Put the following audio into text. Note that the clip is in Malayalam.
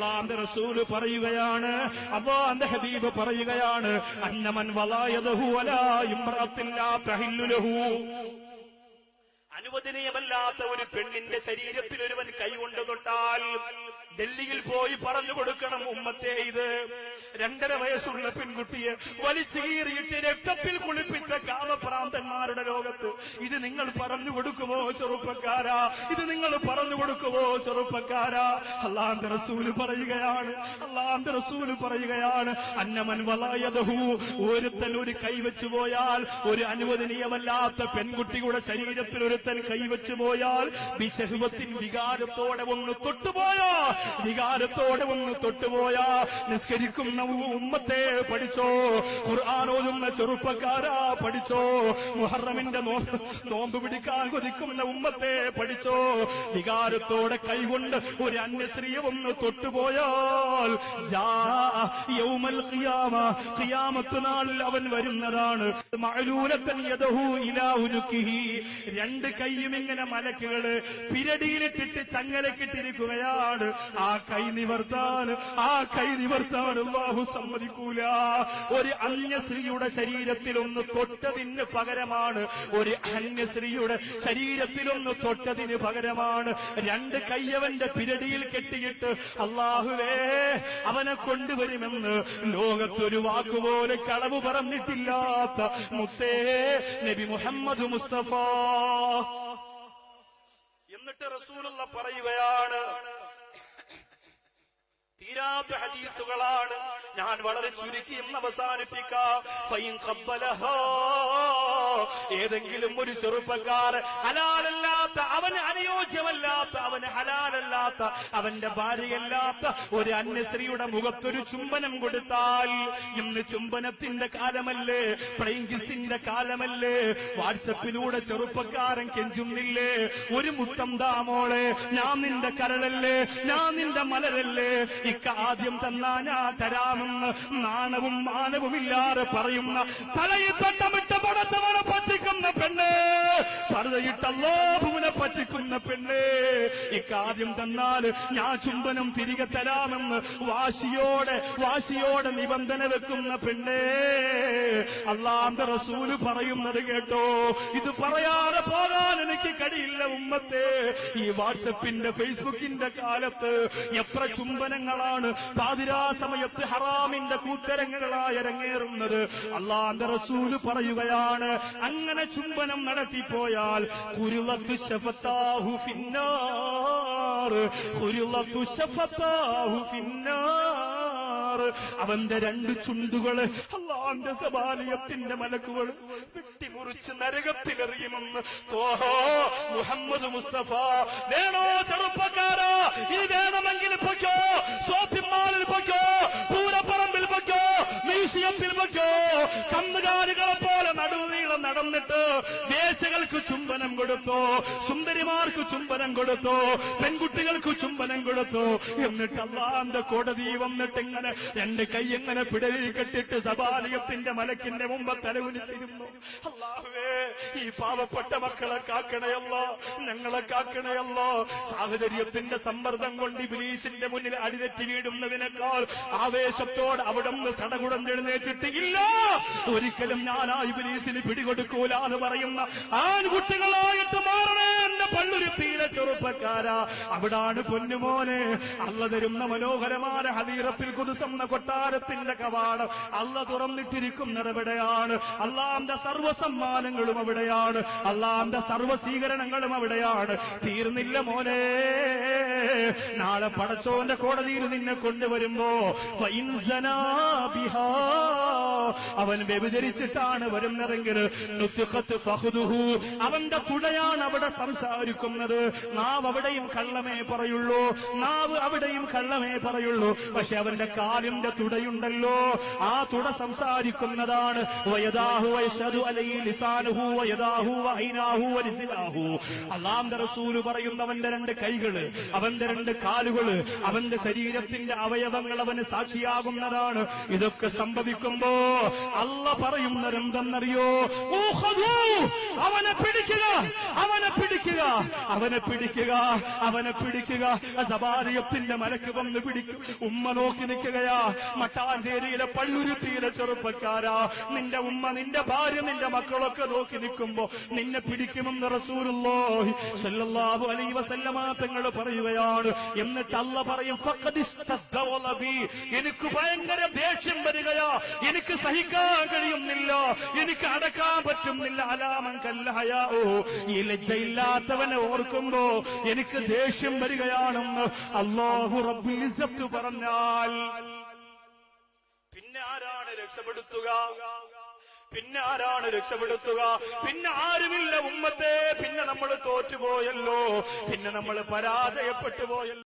അള്ളാന്റെ റസൂൽ പറയുകയാണ് അള്ളാന്റെ ഹബീബ് പറയുകയാണ് അന്നമൻ വലായതഹു അലാ അനുവദനീയമല്ലാത്ത ഒരു പെണ്ണിന്റെ ശരീരത്തിൽ ഒരുവൻ കൈകൊണ്ട് തൊട്ടാൽ ഡൽഹിയിൽ പോയി പറഞ്ഞു കൊടുക്കണം ഉമ്മത്തെ ഇത്. രണ്ടര വയസ്സുള്ള പെൺകുട്ടിയെ വലിച്ചു കീറിയിട്ട് രക്തത്തിൽ കുളിപ്പിച്ച ഇത് നിങ്ങൾ പറഞ്ഞു കൊടുക്കുമോ ചെറുപ്പക്കാരാ? ഇത് നിങ്ങൾ പറഞ്ഞു കൊടുക്കുമോ ചെറുപ്പക്കാരാ? അള്ളാന്റെ റസൂൽ പറയുകയാണ് അള്ളാന്റെ റസൂൽ പറയുകയാണ് അന്നമൻ വളയതഹു ഒരുത്തൻ ഒരു കൈവച്ചു പോയാൽ ഒരു അനുവദനീയമല്ലാത്ത പെൺകുട്ടിയുടെ ശരീരത്തിൽ ഒരുത്തൻ കൈവച്ചു പോയാൽ വിശഹുവത്തിൻ വികാരത്തോടെ ഒന്ന് തൊട്ടുപോയാ വികാരത്തോടെ ഒന്ന് തൊട്ടുപോയാ. നിസ്കരിക്കുന്ന ഉമ്മത്തെ പഠിച്ചോ ഖുർആാനോതുന്ന ചെറുപ്പക്കാരാ പഠിച്ചോ മുഹറമിന്റെ നോ നോമ്പ് പിടിക്കാൻ കൊതിക്കുന്ന ഉമ്മത്തെ പഠിച്ചോ? വികാരത്തോടെ കൈകൊണ്ട് ഒരു അന്യസ്ത്രീയെ ഒന്ന് തൊട്ടുപോയാൽ നാളിൽ അവൻ വരുന്നതാണ്. രണ്ട് കൈയും ഇങ്ങനെ മലക്കുകൾ പിരടിയിലിട്ടിട്ട് ചങ്ങലക്കിട്ടിരിക്കുകയാണ്. ആ കൈ നിവർത്താൻ ആ കൈ നിവർത്താൻ അള്ളാഹു സമ്മതിക്കൂല. ഒരു അന്യ സ്ത്രീയുടെ ശരീരത്തിൽ ഒന്ന് തൊട്ടതിന് പകരമാണ് ഒരു അന്യ സ്ത്രീയുടെ ശരീരത്തിലൊന്ന് തൊട്ടതിന് പകരമാണ് രണ്ട് കയ്യവന്റെ പിരടിയിൽ കെട്ടിയിട്ട് അള്ളാഹുവേ അവനെ കൊണ്ടുവരുമെന്ന് ലോകത്തൊരു വാക്കുപോലെ കളവ് പറഞ്ഞിട്ടില്ലാത്ത മുത്തേ നബി മുഹമ്മദ് മുസ്തഫ എന്നിട്ട് റസൂലുള്ള പറയുകയാണ് തീരാത്ത ഹദീസുകളാണ് ഞാൻ വളരെ ചുരുക്കി എന്ന് അവസാനിപ്പിക്കാം. ഏതെങ്കിലും ഒരു ചെറുപ്പക്കാരൻ ഹലാലല്ലാത്ത അവന് അനുയോജ്യമല്ലാത്ത അവന് ഹലാലല്ലാത്ത അവന്റെ ഭാര്യയല്ലാത്ത ഒരു അന്യ അന്യസ്ത്രീയുടെ മുഖത്തൊരു ചുംബനം കൊടുത്താൽ ഇന്ന് ചുംബനത്തിന്റെ കാലമല്ലേ? പ്രൈങ്കിസിന്റെ കാലമല്ലേ? വാട്സപ്പിലൂടെ ചെറുപ്പക്കാരൻ കെഞ്ചുന്നില്ലേ? ഒരു മുത്തം താമോളെ ഞാൻ നിന്റെ കരളല്ലേ? ഞാൻ നിന്റെ മലരല്ലേ? ഇക്ക ആദ്യം തന്നാ ഞാൻ തരാമെന്ന് നാണവും മാനവുമില്ലാതെ പറയുന്ന തലയിൽ തട്ടമിട്ട് பத்து പറ്റിക്കുന്ന പെണ്ണ്. പറുതയിട്ടല്ലോഭുവിനെ പറ്റിക്കുന്ന പെണ്ണ്. ഇക്കാര്യം തന്നാൽ ഞാൻ ചുംബനം തിരികെ തരാമെന്ന് വാശിയോടെ വാശിയോടെ നിബന്ധന വെക്കുന്ന പെണ്ണേ. അള്ളാന്റെ റസൂൽ പറയുന്നത് കേട്ടോ. ഇത് പറയാതെ പോകാൻ എനിക്ക് കഴിയില്ല ഉമ്മത്തെ. ഈ വാട്സപ്പിന്റെ ഫേസ്ബുക്കിന്റെ കാലത്ത് എത്ര ചുംബനങ്ങളാണ് പാതിരാ സമയത്ത് ഹറാമിന്റെ കൂത്തരങ്ങുകളായി അരങ്ങേറുന്നത്. അള്ളാന്റെ റസൂൽ പറയുകയാണ് അങ്ങനെ ചുംബനം നടത്തിപ്പോയാൽ കുരുളത്തു ശഫത്താഹു ഫിന്നാർ. കുരുളത്തു ശഫത്താഹു ഫിന്നാർ. അവന്റെ രണ്ട് ചുണ്ടുകൾ അള്ളാന്റെ സബാലയത്തിന്റെ മലക്കുകൾ വെട്ടിമുറിച്ച് നരകത്തിലെറിയുമെന്ന് തോഹോ മുഹമ്മദ് മുസ്തഫ. വേണോ ചെറുപ്പക്കാരോ? ഇത് വേണമെങ്കിൽ പൊയ്ക്കോ. ഷോപ്പിംഗ് മാളിൽ പൊയ്ക്കോ. പൂരപ്പറമ്പിൽ പൊയ്ക്കോ. മ്യൂസിയത്തിൽ പൊയ്ക്കോ. കന്നുകാലികളെ പോലെ നടുനീളം നടന്നിട്ട് വേശകൾക്ക് ചുംബനം കൊടുത്തോ സുന്ദരിമാർക്ക് ചുംബനം കൊടുത്തോ പെൺകുട്ടികൾക്ക് ചുംബനം കൊടുത്തോ. എന്നിട്ട് അള്ളാന്റെ കോടതി വന്നിട്ട് ഇങ്ങനെ രണ്ട് കൈ ഇങ്ങനെ പിടലിൽ കെട്ടിട്ട് സബാലയത്തിന്റെ മലക്കിന്റെ മുമ്പ് തലകുനിച്ചിരുന്നു. അള്ളാഹുവേ ഈ പാവപ്പെട്ട മക്കളെ കാക്കണയല്ലോ ഞങ്ങളെ കാക്കണയല്ലോ. സാഹചര്യത്തിന്റെ സമ്മർദ്ദം കൊണ്ട് ഇബിലീസിന്റെ മുന്നിൽ അടിതെറ്റി വീടുന്നതിനേക്കാൾ ആവേശത്തോട് അവിടെ നിന്ന് സടകുടം എഴുന്നേറ്റിട്ട് ഇല്ല ഒരിക്കലും ഞാൻ ആ ഇബിലീസിന് പിടികൊടുക്കൂല പറയുന്ന ആൺകുട്ടികളായിട്ട് മാറണേ എന്റെ പള്ളുരുത്തിയിലെ ചെറുപ്പക്കാരാ. അവിടാണ് പൊന്നുമോനെ. അല്ല തരുന്ന മനോഹരമായ ഹദീറത്തിൽ കുതിസെന്ന കൊട്ടാരത്തിന്റെ കവാടം. അല്ല തുറന്നിട്ടിരിക്കുന്നതെവിടെയാണ് അള്ളാന്റെ സർവസമ്മാനങ്ങളും അവിടെയാണ്. അള്ളാന്റെ സർവസ്വീകരണങ്ങളും അവിടെയാണ്. തീർന്നില്ല മോനെ. നാളെ പടച്ചോന്റെ കോടതിയിൽ നിന്നെ കൊണ്ടുവരുമ്പോ ബിഹാ. അവൻ വ്യഭിചരിച്ചിട്ടാണ് വരുന്നതെങ്കിൽ. അവന്റെ തുടയാണ് അവിടെ സംസാരിക്കുന്നത്. നാവ് അവിടെയും കള്ളമേ പറയുള്ളൂ. നാവ് അവിടെയും കള്ളമേ പറയുള്ളൂ. പക്ഷെ അവന്റെ കാലിന്റെ തുടയുണ്ടല്ലോ. ആ തുട സംസാരിക്കുന്നതാണ്. അള്ളാന്റെ പറയുന്നവന്റെ രണ്ട് കൈകൾ അവന്റെ രണ്ട് കാലുകൾ അവന്റെ ശരീരത്തിന്റെ അവയവങ്ങൾ അവന് സാക്ഷിയാകുന്നതാണ്. ഇതൊക്കെ സംഭവിക്കുമ്പോ അല്ല പറയുന്നതെന്തെന്നറിയോ? ഊഹദൂ, അവനെ പിടിക്കുക അവനെ പിടിക്കുക അവനെ പിടിക്കുക അവനെ പിടിക്കുക. സബാരിയത്തിന്റെ മലക്ക് വന്ന് പിടിക്കും. ഉമ്മ നോക്കി നിൽക്കുകയാ. മട്ടാഞ്ചേരിയിലെ പള്ളുരുത്തിയിലെ ചെറുപ്പക്കാരാ. നിന്റെ ഉമ്മ നിന്റെ ഭാര്യ നിന്റെ മക്കളൊക്കെ നോക്കി നിൽക്കുമ്പോ നിന്നെ പിടിക്കുമെന്ന് റസൂലുള്ളാഹി സല്ലല്ലാഹു അലൈഹി വസല്ലമ തങ്ങൾ പറയുകയാണ്. എന്നിട്ട് അല്ല പറയും എനിക്ക് ഭയങ്കര ദേഷ്യം വരികയാ. എനിക്ക് സഹിക്കാൻ കഴിയുന്നില്ല? എനിക്ക് അടക്കാൻ പറ്റുന്നില്ല. അലാമൻ കല്ലഹയാവോ ഈ ലജ്ജയില്ലാത്തവനെ ഓർക്കുമ്പോ എനിക്ക് ദേഷ്യം വരികയാണെന്ന് അള്ളാഹു റബ്ബുൽ ഇസ്സത്ത് പറഞ്ഞാൽ. പിന്നെ ആരാണ് രക്ഷപ്പെടുത്തുക? പിന്നെ ആരാണ് രക്ഷപ്പെടുത്തുക? പിന്നെ ആരുമില്ല ഉമ്മത്തെ. പിന്നെ നമ്മൾ തോറ്റുപോയല്ലോ. പിന്നെ നമ്മൾ പരാജയപ്പെട്ടു പോയല്ലോ.